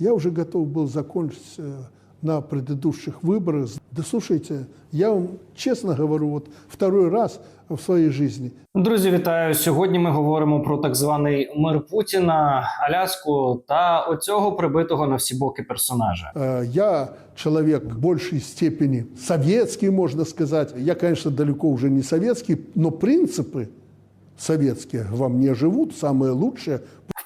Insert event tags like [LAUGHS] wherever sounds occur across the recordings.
Я уже готов был закончить э, на предыдущих выборах. Да слушайте, я вам честно говорю, вот второй раз в своей жизни Друзі, вітаю! Сьогодні ми говоримо про так званий мир Путіна, Аляску та оцього прибитого на всі боки персонажа. Э, Я человек в большей степени советский, можно сказать. Я, конечно, далеко уже не советский, но принципы советские во мне живут, самые лучшие.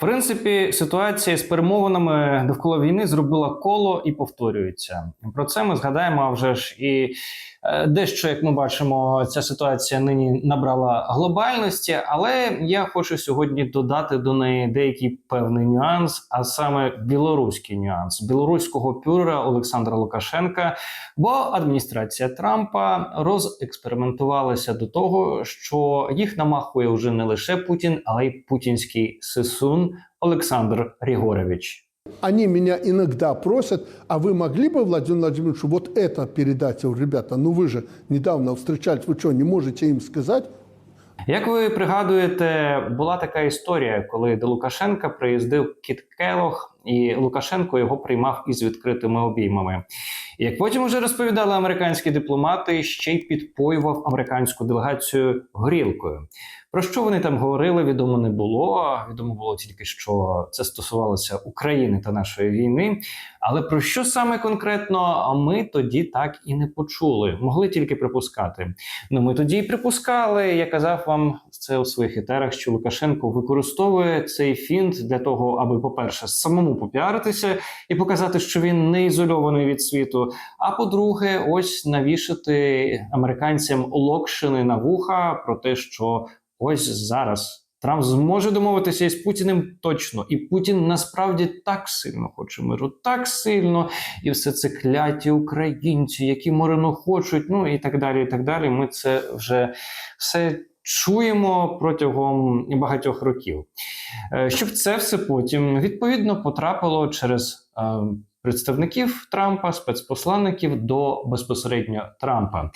Принципі, ситуація з перемовинами довкола війни зробила коло і повторюється. Про це ми згадаємо. А вже ж і е, дещо, як ми бачимо, ця ситуація нині набрала глобальності. Але я хочу сьогодні додати до неї деякий певний нюанс, а саме білоруський нюанс білоруського пюрера Олександра Лукашенка. Бо адміністрація Трампа розекспериментувалася до того, що їх намахує вже не лише Путін, але й путінський сисун Олександр Григорович. Они меня иногда просят, а вы могли бы, Владимир Владимирович, вот это передать? Я говорю, ребята, ну вы же недавно встречались, вы что, не можете им сказать? Як ви пригадуєте, була така історія, коли до Лукашенка приїздив Кіт Келох, і Лукашенко його приймав із відкритими обіймами. Як потім вже розповідали американські дипломати, ще й підпоював американську делегацію горілкою. Про що вони там говорили, відомо не було. Відомо було тільки, що це стосувалося України та нашої війни. Але про що саме конкретно ми тоді так і не почули, могли тільки припускати. Ну ми тоді і припускали. Я казав вам це у своїх етерах, що Лукашенко використовує цей фінт для того, аби, по-перше, самому попіаритися і показати, що він не ізольований від світу. А по-друге, ось навішати американцям локшини на вуха про те, що ось зараз. Трамп зможе домовитися із Путіним точно, і Путін насправді так сильно хоче миру, так сильно, і все це кляті українці, які мирно хочуть, ну і так далі. І так далі. Ми це вже все чуємо протягом багатьох років. Е, Щоб це все потім відповідно потрапило через е, представників Трампа, спецпосланників до безпосередньо Трампа.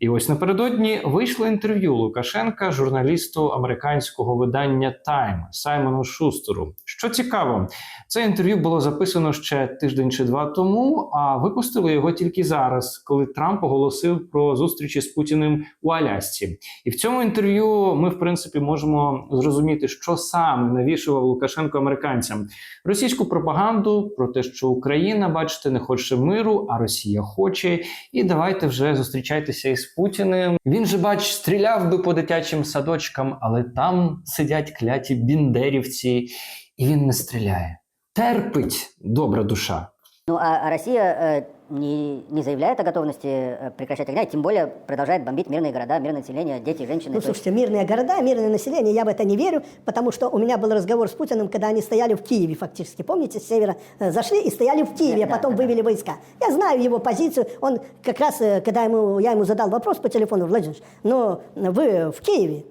І ось напередодні вийшло інтерв'ю Лукашенка журналісту американського видання Time Саймону Шустеру. Що цікаво, це інтерв'ю було записано ще тиждень чи два тому, а випустили його тільки зараз, коли Трамп оголосив про зустрічі з Путіним у Алясці. І в цьому інтерв'ю ми, в принципі, можемо зрозуміти, що саме навішував Лукашенко американцям російську пропаганду про те, що Україна, бачите, не хоче миру, а Росія хоче. І давайте вже зустрічайтеся із Путіним. Він же, бач, стріляв би по дитячим садочкам, але там сидять кляті біндерівці, і він не стріляє. Терпить добра душа. Ну а а Россия э, не, не заявляет о готовности э, прекращать огня, тем более продолжает бомбить мирные города, мирное население, дети, женщины. Ну, слушайте, мирные города, мирное население, я в это не верю, потому что у меня был разговор с Путиным, когда они стояли в Киеве фактически. Помните, с севера э, зашли и стояли в Киеве, Да, а потом да, да. вывели войска. Я знаю его позицию. Он как раз, когда ему, я ему задал вопрос по телефону, Владимир, но вы в Киеве,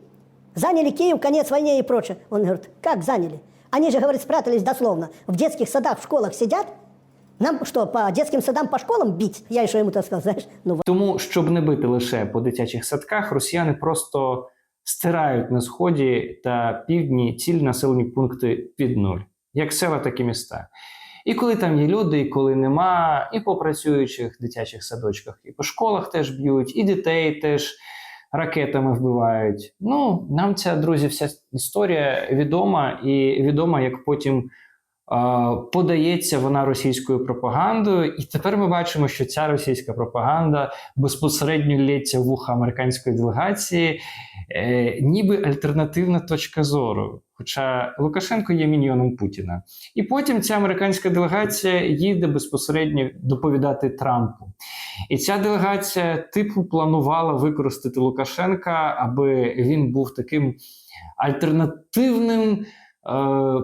заняли Киев, конец войне и прочее. Он говорит, как заняли? Они же, говорит, спрятались дословно. В детских садах, в школах сидят. Нам что, по детским садам, по школам бить? Я еще ему так сказал, знаешь, ну Тому, щоб не бити лише по дитячих садках, росіяни просто стирають на сході та півдні цілі населені пункти під нуль, як села, так і міста. І коли там є люди, і коли нема, і по працюючих дитячих садочках, і по школах теж б'ють, і дітей теж ракетами вбивають. Ну, нам ця, друзі, вся історія відома, і відома, як потім подається вона російською пропагандою. І тепер ми бачимо, що ця російська пропаганда безпосередньо лється в вуха американської делегації, е, ніби альтернативна точка зору. Хоча Лукашенко є міньйоном Путіна. І потім ця американська делегація їде безпосередньо доповідати Трампу. І ця делегація типу планувала використати Лукашенка, аби він був таким альтернативним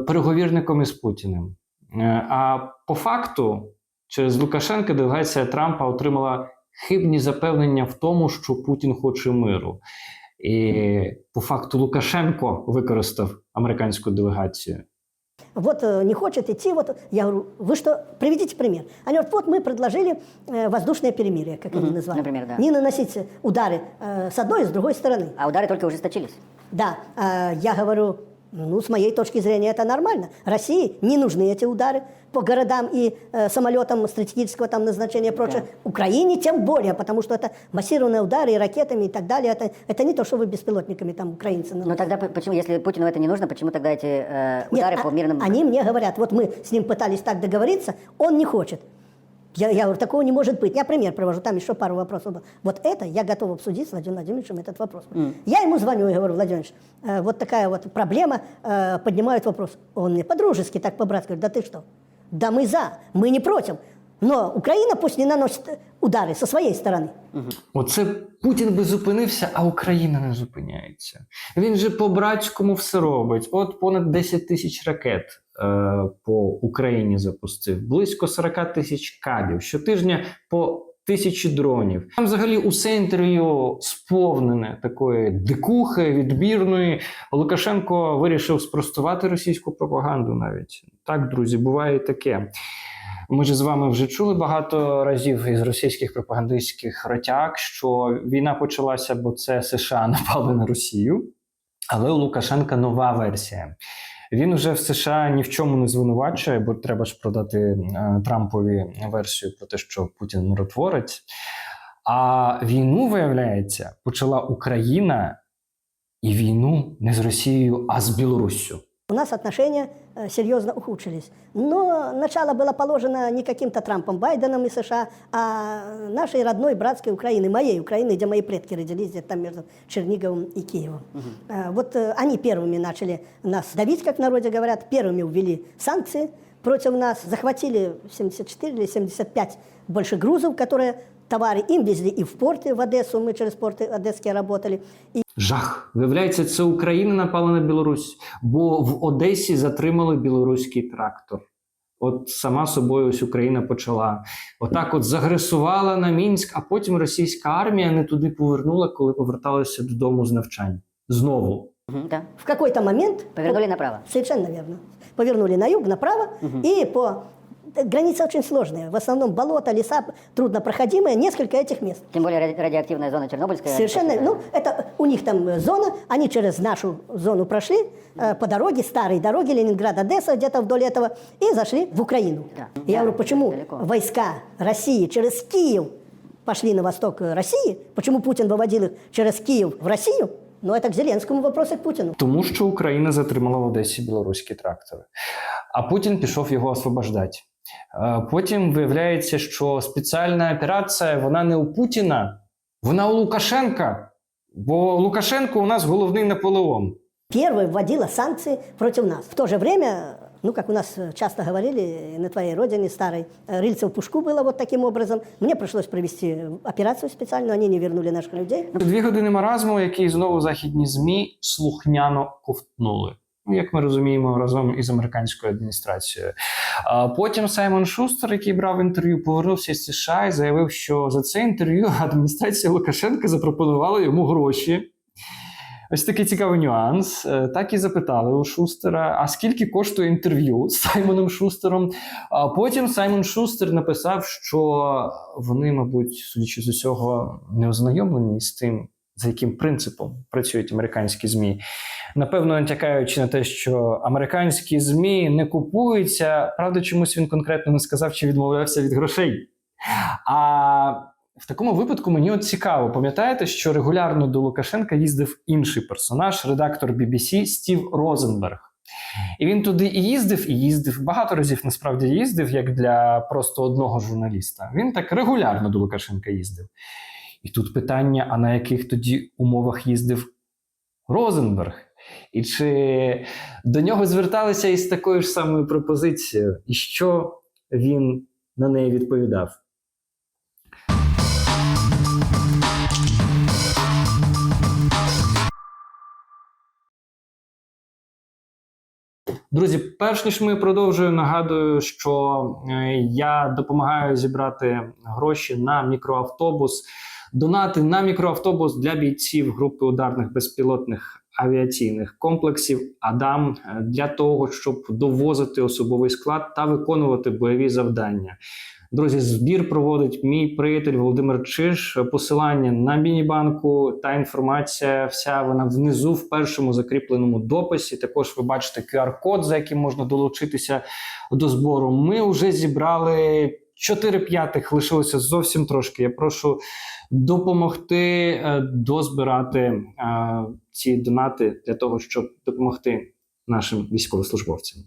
переговірником із Путіним. Е, а по факту, через Лукашенка делегація Трампа отримала хибні запевнення в тому, що Путін хоче миру. І по факту Лукашенко використав американську делегацію. Вот э, не хочет идти, вот я говорю, вы что, приведите пример. Они говорят, вот мы предложили э, воздушное перемирие, как они Мгм, назвали. например, да. Не наносить удары э, с одной и с другой стороны. А удары только ужесточились. Да, э, я говорю, Ну, с моей точки зрения, это нормально. России не нужны эти удары по городам и э, самолетам стратегического там назначения и прочее. Украине тем более, потому что это массированные удары и ракетами и так далее. Это, это не то, что вы беспилотниками там украинцы. Ну тогда п- почему, если Путину это не нужно, почему тогда эти э, Нет, удары а- по мирным... Они мне говорят, вот мы с ним пытались так договориться, он не хочет. Я, я говорю, такого не может быть. Я пример привожу, там еще пару вопросов было. Вот это я готов обсудить с Владимиром Владимировичем этот вопрос. Я ему звоню и говорю, Владимир Владимирович, э, вот такая вот проблема, э, поднимают вопрос. Он мне по-дружески, так по-братски говорит, да ты что? Да мы за, мы не против. Но Украина пусть не наносит э, удары со своей стороны. Оце Путін би зупинився, а Україна не зупиняється. Він же по-братському все робить. От понад 10 тисяч ракет е, по Україні запустив, близько 40 тисяч кабів. Щотижня по тисячі дронів. Там взагалі усе інтерв'ю сповнене такої дикухи, відбірної. Лукашенко вирішив спростувати російську пропаганду навіть. Так, друзі, буває таке. Ми ж з вами вже чули багато разів із російських пропагандистських ротяг, що війна почалася, бо це США напали на Росію. Але у Лукашенка нова версія. Він уже в США ні в чому не звинувачує, бо треба ж продати е, Трампові версію про те, що Путін миротворець. А війну, виявляється, почала Україна і війну не з Росією, а з Білоруссю. У нас отношения э, серьезно ухудшились. Но начало было положено не каким-то Трампом, Байденом и США, а нашей родной братской Украины, моей Украины, где мои предки родились, где там между Черниговым и Киевом. Э, Вот э, они первыми начали нас давить, как в народе говорят, первыми ввели санкции против нас, захватили 74 или 75 больше грузов, которые товары им везли и в порты в Одессу, мы через порты одесские работали, и Жах. Виявляється, це Україна напала на Білорусь, бо в Одесі затримали білоруський трактор. От сама собою ось Україна почала. Отак от загресувала на Мінськ, а потім російська армія не туди повернула, коли поверталися додому з навчань. Знову. Мгм, да. в какой-то момент... Повернули направо. Совершенно верно. Повернули на юг, направо, и по... Границы очень сложные. В основном болото, леса труднопроходимые, несколько этих мест. Тем более ради- радиоактивная зона Чернобыльская. Совершенно, это- ну, это у них там э, зона, они через нашу зону прошли э, по дороге, старой дороге, Ленинград, Одесса, где-то вдоль этого, и зашли в Украину. Да. Я Да, говорю, почему далеко. войска России через Киев пошли на восток э, России, почему Путин выводил их через Киев в Россию, но это к Зеленскому вопрос и к Путину. Тому що Україна затримала в Одесі білоруські трактори. А Путін пішов його освобождати. Е, Потім виявляється, що спеціальна операція вона не у Путіна, вона у Лукашенка. Бо Лукашенко у нас головний Наполеон. первой вводила санкции против нас. В то же время, ну, как у нас э, часто говорили на твоей родине старой, э, рыльце в пушку было вот таким образом. Мне пришлось провести операцию специальную, они не вернули наших людей. Дві години маразму, які знову західні ЗМІ слухняно ковтнули. Ну, як ми розуміємо, разом із американською адміністрацією. Потім Саймон Шустер, який брав інтерв'ю, повернувся з США і заявив, що за це інтерв'ю [LAUGHS] адміністрація Лукашенка запропонувала йому гроші. Ось такий цікавий нюанс. Е, Так і запитали у Шустера: а скільки коштує інтерв'ю з Саймоном Шустером? А потім Саймон Шустер написав, що вони, мабуть, судячи з усього, не ознайомлені з тим, за яким принципом працюють американські ЗМІ. Напевно, натякаючи на те, що американські ЗМІ не купуються. Правда, чомусь він конкретно не сказав, чи відмовлявся від грошей. А в такому випадку мені от цікаво, пам'ятаєте, що регулярно до Лукашенка їздив інший персонаж, редактор BBC Стів Розенберг. І він туди і їздив, і їздив. Багато разів насправді їздив, як для просто одного журналіста. Він так регулярно до Лукашенка їздив. І тут питання: а на яких тоді умовах їздив Розенберг? І чи до нього зверталися із такою ж самою пропозицією? І що він на неї відповідав? Друзі, перш ніж ми продовжуємо, нагадую, що е, я допомагаю зібрати гроші на мікроавтобус. Донати на мікроавтобус для бійців групи ударних безпілотних авіаційних комплексів Адам е, для того, щоб довозити особовий склад та виконувати бойові завдання. Друзі, збір проводить мій приятель Володимир Чиш. Посилання на міні-банку та інформація вся вона внизу в першому закріпленому дописі. Також ви бачите QR-код, за яким можна долучитися до збору. Ми вже зібрали 4 п'ятих, лишилося зовсім трошки. Я прошу допомогти е, дозбирати е, ці донати для того, щоб допомогти нашим військовослужбовцям.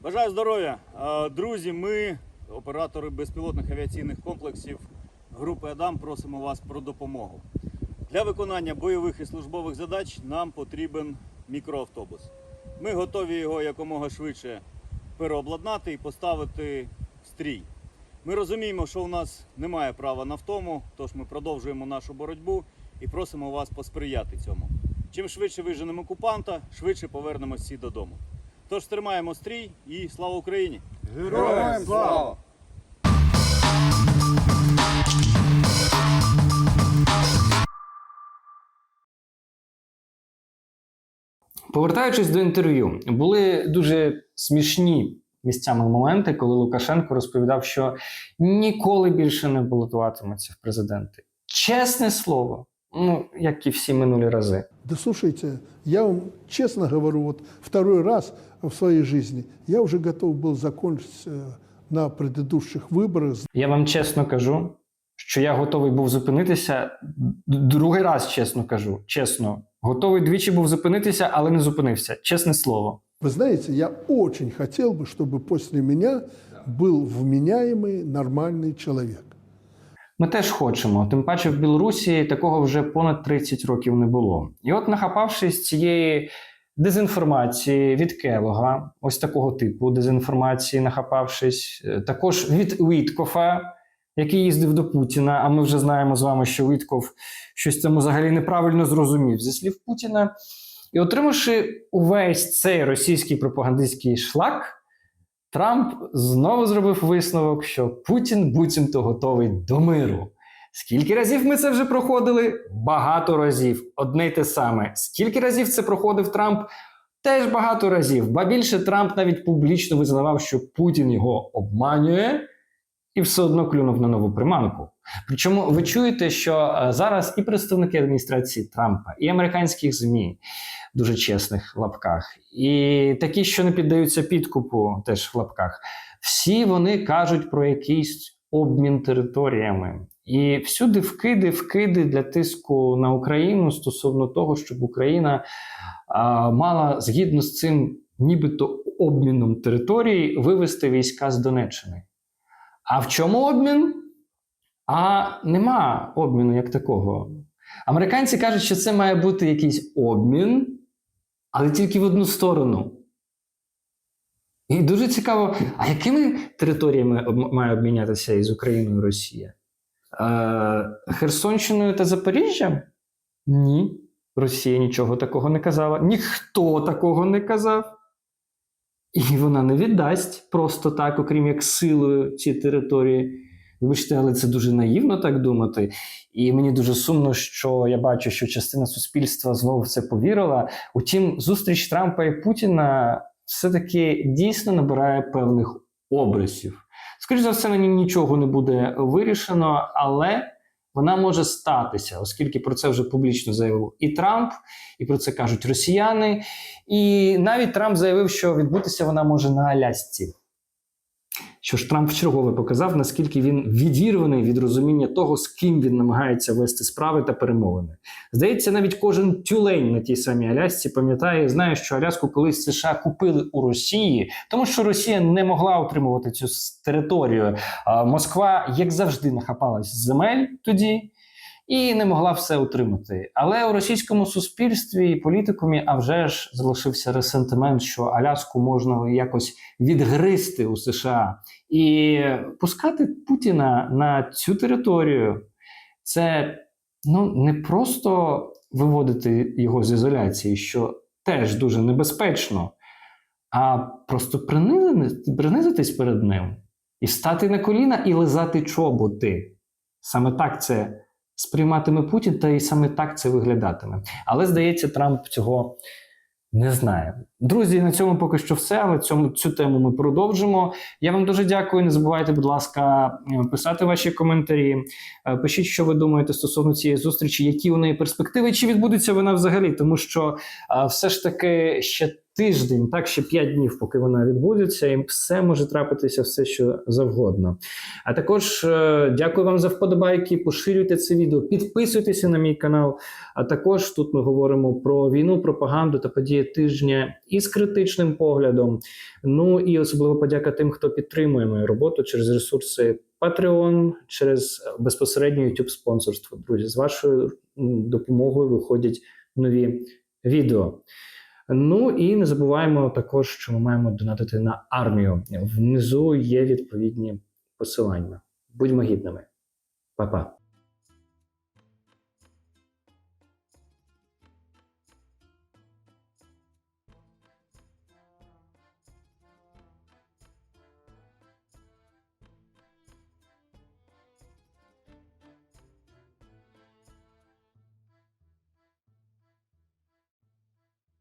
Бажаю здоров'я! Е, Друзі, ми, оператори безпілотних авіаційних комплексів групи Адам, просимо вас про допомогу. Для виконання бойових і службових задач нам потрібен мікроавтобус. Ми готові його якомога швидше переобладнати і поставити в стрій. Ми розуміємо, що у нас немає права на втому, тож ми продовжуємо нашу боротьбу і просимо вас посприяти цьому. Чим швидше виженемо окупанта, швидше повернемось всі додому. Тож тримаємо стрій і слава Україні! Героям слава! Повертаючись до інтерв'ю, були дуже смішні місцями моменти, коли Лукашенко розповідав, що ніколи більше не балотуватиметься в президенти. Чесне слово, ну як і всі минулі рази. Да слушайте, я вам честно говорю, вот второй раз в своей жизни я уже готов был закончить э, на предыдущих выборах Я вам чесно кажу, що я готовий був зупинитися. д- Другий раз чесно кажу, чесно, готовий двічі був зупинитися, але не зупинився. Чесне слово. Вы знаете, я очень хотел бы, чтобы после меня был вменяемый, нормальный человек. Ми теж хочемо. Тим паче в Білорусі такого вже понад 30 років не було. І от, нахапавшись цієї дезінформації від Келога, ось такого типу дезінформації, нахапавшись, е, також від Уіткофа, який їздив до Путіна. А ми вже знаємо з вами, що Уітков щось там взагалі неправильно зрозумів зі слів Путіна. І отримавши увесь цей російський пропагандистський шлак, Трамп знову зробив висновок, що Путін буцімто готовий до миру. Скільки разів ми це вже проходили? Багато разів. Одне й те саме. Скільки разів це проходив Трамп? Теж багато разів. Ба більше Трамп навіть публічно визнавав, що Путін його обманює, і все одно клюнув на нову приманку. Причому ви чуєте, що е, зараз і представники адміністрації Трампа, і американських ЗМІ, дуже чесних в лапках, і такі, що не піддаються підкупу, теж в лапках, всі вони кажуть про якийсь обмін територіями. І всюди вкиди, вкиди для тиску на Україну стосовно того, щоб Україна а, мала згідно з цим, нібито обміном територій, вивести війська з Донеччини. А в чому обмін? А нема обміну як такого. Американці кажуть, що це має бути якийсь обмін, але тільки в одну сторону. І дуже цікаво, а якими територіями має обмінятися із Україною Росія? Е, Херсонщиною та Запоріжжям? Ні. Росія нічого такого не казала. Ніхто такого не казав. І вона не віддасть просто так, окрім як силою ці території. Вибачте, але це дуже наївно так думати. І мені дуже сумно, що я бачу, що частина суспільства знову в це повірила. Утім, зустріч Трампа і Путіна все-таки дійсно набирає певних обрисів. Скоріше за все, на ній нічого не буде вирішено, але вона може статися, оскільки про це вже публічно заявив і Трамп, і про це кажуть росіяни. І навіть Трамп заявив, що відбутися вона може на Алясці. Що ж Трамп вчергове показав, наскільки він відірваний від розуміння того, з ким він намагається вести справи та перемовини. Здається, навіть кожен тюлень на тій самій Алясці пам'ятає і знає, що Аляску колись США купили у Росії, тому що Росія не могла отримувати цю територію. А Москва, як завжди, нахапалась земель тоді. І не могла все утримати. Але у російському суспільстві і політикумі, а вже ж залишився ресентимент, що Аляску можна якось відгризти у США і пускати Путіна на цю територію. Це ну не просто виводити його з ізоляції, що теж дуже небезпечно, а просто принизити- принизитись перед ним і стати на коліна і лизати чоботи. Саме так це сприйматиме Путін, та й саме так це виглядатиме. Але здається, Трамп цього не знає. Друзі, на цьому поки що все. Але цьому цю тему ми продовжимо. Я вам дуже дякую. Не забувайте, будь ласка, е, писати ваші коментарі. Е, Пишіть, що ви думаєте стосовно цієї зустрічі, які у неї перспективи, чи відбудеться вона взагалі, тому що е, все ж таки ще тиждень, так ще 5 днів, поки вона відбудеться, і все може трапитися, все що завгодно. А також е, дякую вам за вподобайки. Поширюйте це відео, підписуйтеся на мій канал. А також тут ми говоримо про війну, пропаганду та події тижня із критичним поглядом. Ну і особливо подяка тим, хто підтримує мою роботу через ресурси Patreon, через безпосередньо YouTube спонсорство. Друзі, з вашою допомогою виходять нові відео. Ну і не забуваємо також, що ми маємо донатити на армію. Внизу є відповідні посилання. Будьмо гідними. Па-па.